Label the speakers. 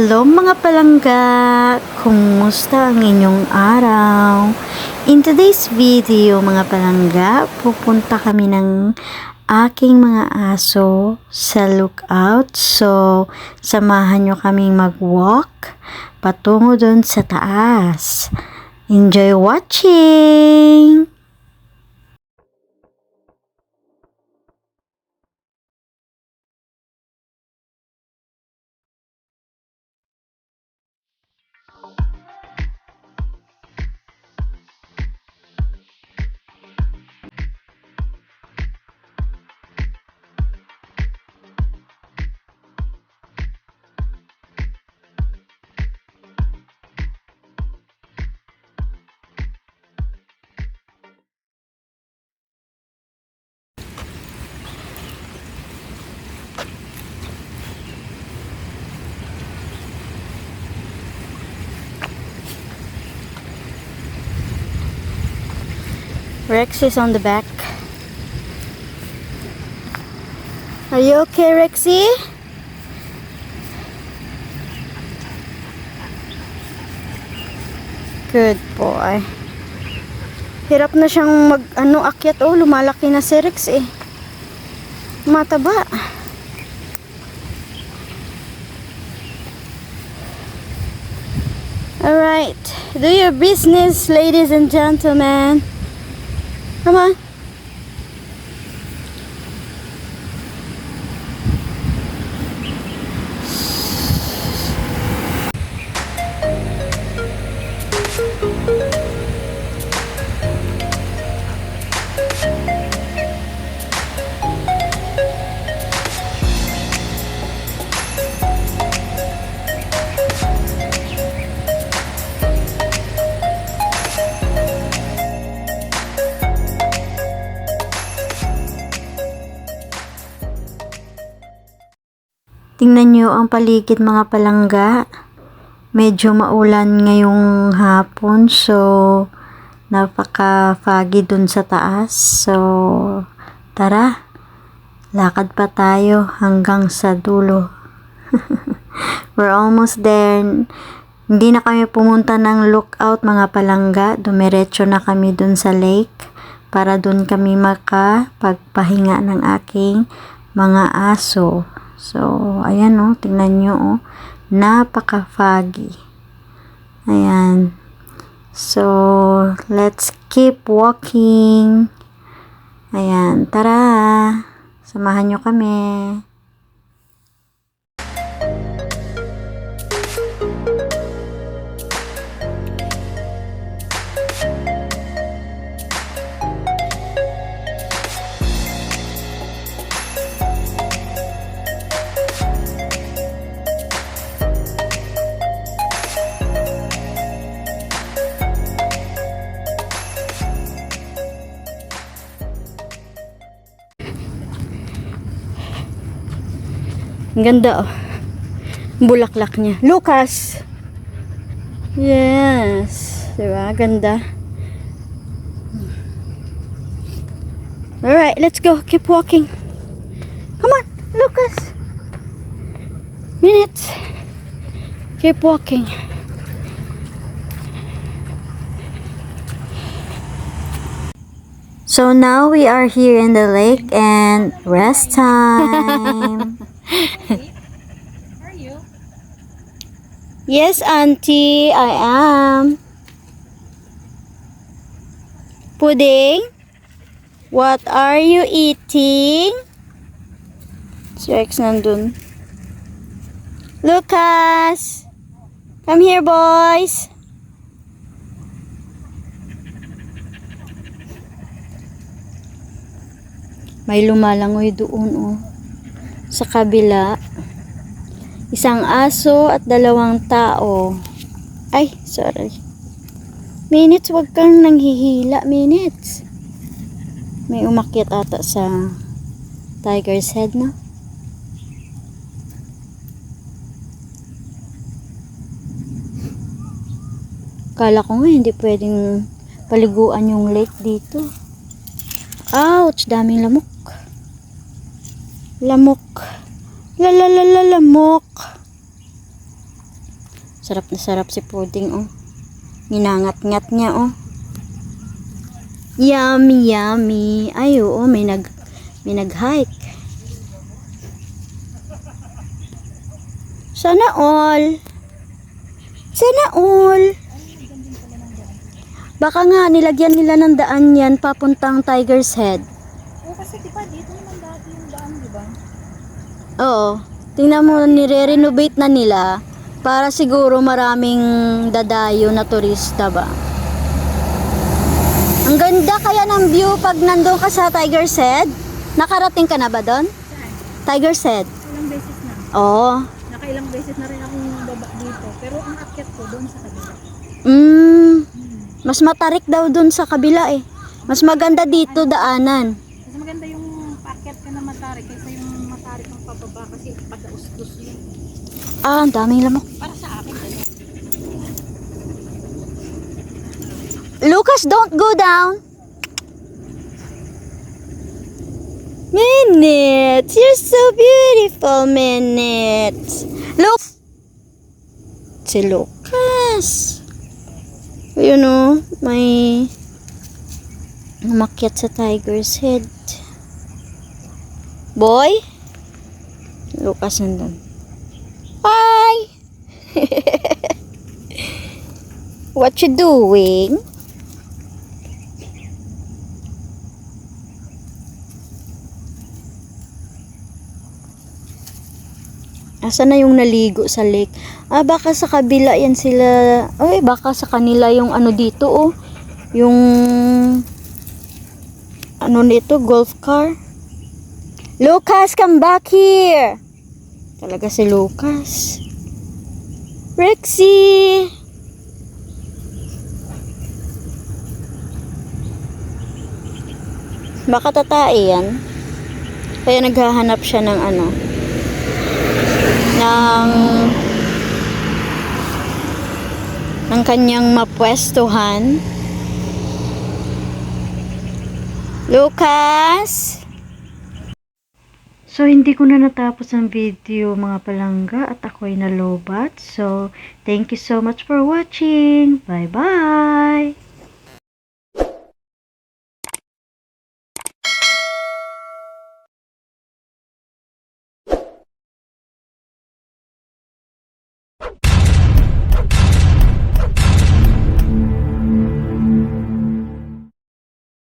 Speaker 1: Hello mga palangga! Kumusta ang inyong araw? In today's video mga palangga, pupunta kami ng aking mga aso sa lookout. So, samahan nyo kaming mag-walk patungo dun sa taas. Enjoy watching! Rex is on the back. Are you okay, Rexy? Good boy. Hirap na siyang mag ano akyat oh, lumalaki na si Rex eh. Mataba. Alright, do your business, ladies and gentlemen. Come on. Tingnan nyo ang paligid mga palangga. Medyo maulan ngayong hapon so napaka-foggy dun sa taas. So tara, lakad pa tayo hanggang sa dulo. We're almost there. Hindi na kami pumunta ng lookout mga palangga. Dumiretso na kami dun sa lake para dun kami makapagpahinga ng aking mga aso. So, ayan oh, tingnan nyo oh. Napaka-foggy. Ayan. So, let's keep walking. Ayan, tara. Samahan nyo kami. Ganda oh. Bulaklak niya. Lucas! Yes. Diba? Ganda. Alright, let's go. Keep walking. Come on, Lucas. Minutes. Keep walking. So now we are here in the lake and rest time.
Speaker 2: Are you?
Speaker 1: Yes, Auntie, I am. Pudding, what are you eating? Si Rex nandun. Lucas! Come here, boys! May lumalangoy doon, oh. Sa kabila. Isang aso at dalawang tao. Ay, sorry. Minutes, wag kang nanghihila. Minutes. May umakyat ata sa tiger's head, no? Kala ko nga hindi pwedeng paliguan yung lake dito. Ouch! Daming lamok. Lamok. La la la la lamok. Sarap na sarap si pudding, oh. Minangat-ngat niya, oh. Yummy, yummy. Ay, oo, may nag, may nag-hike. Sana all. Sana all. Baka nga nilagyan nila ng daan yan papuntang Tiger's Head.
Speaker 2: Oh, kasi di ba dito naman dati yung daan, di ba?
Speaker 1: Oo. Tingnan mo, nire-renovate na nila para siguro maraming dadayo na turista ba. Ang ganda kaya ng view pag nandun ka sa Tiger's Head. Nakarating ka na ba doon? Tiger's Head.
Speaker 2: Ilang beses na.
Speaker 1: Oo.
Speaker 2: Nakailang beses na rin akong baba dito. Pero ang akyat ko doon sa kabila.
Speaker 1: Mm, mas matarik daw doon sa kabila eh. Mas maganda dito daanan.
Speaker 2: Mas maganda yung paakyat ka na matarik kaysa yung pababa kasi padaus-dus yun.
Speaker 1: Ah, ang daming lamok.
Speaker 2: Para sa akin, ganyan.
Speaker 1: Lucas, don't go down. Minutes, you're so beautiful, Minutes. Look. Si Lucas. Ayun o, may umakyat sa tiger's head. Boy? Lucas nandun. Hi! What you doing? Asa na yung naligo sa lake? Ah, baka sa kabila yan sila. Ay, baka sa kanila yung ano dito, oh. Yung ano nito, golf car. Lucas, come back here. Talaga si Lucas. Rexy! Baka yan. Kaya naghahanap siya ng ano, ng ng kanyang mapwestuhan. Lucas! So, hindi ko na natapos ang video mga palangga at ako'y nalobat. So, thank you so much for watching. Bye-bye!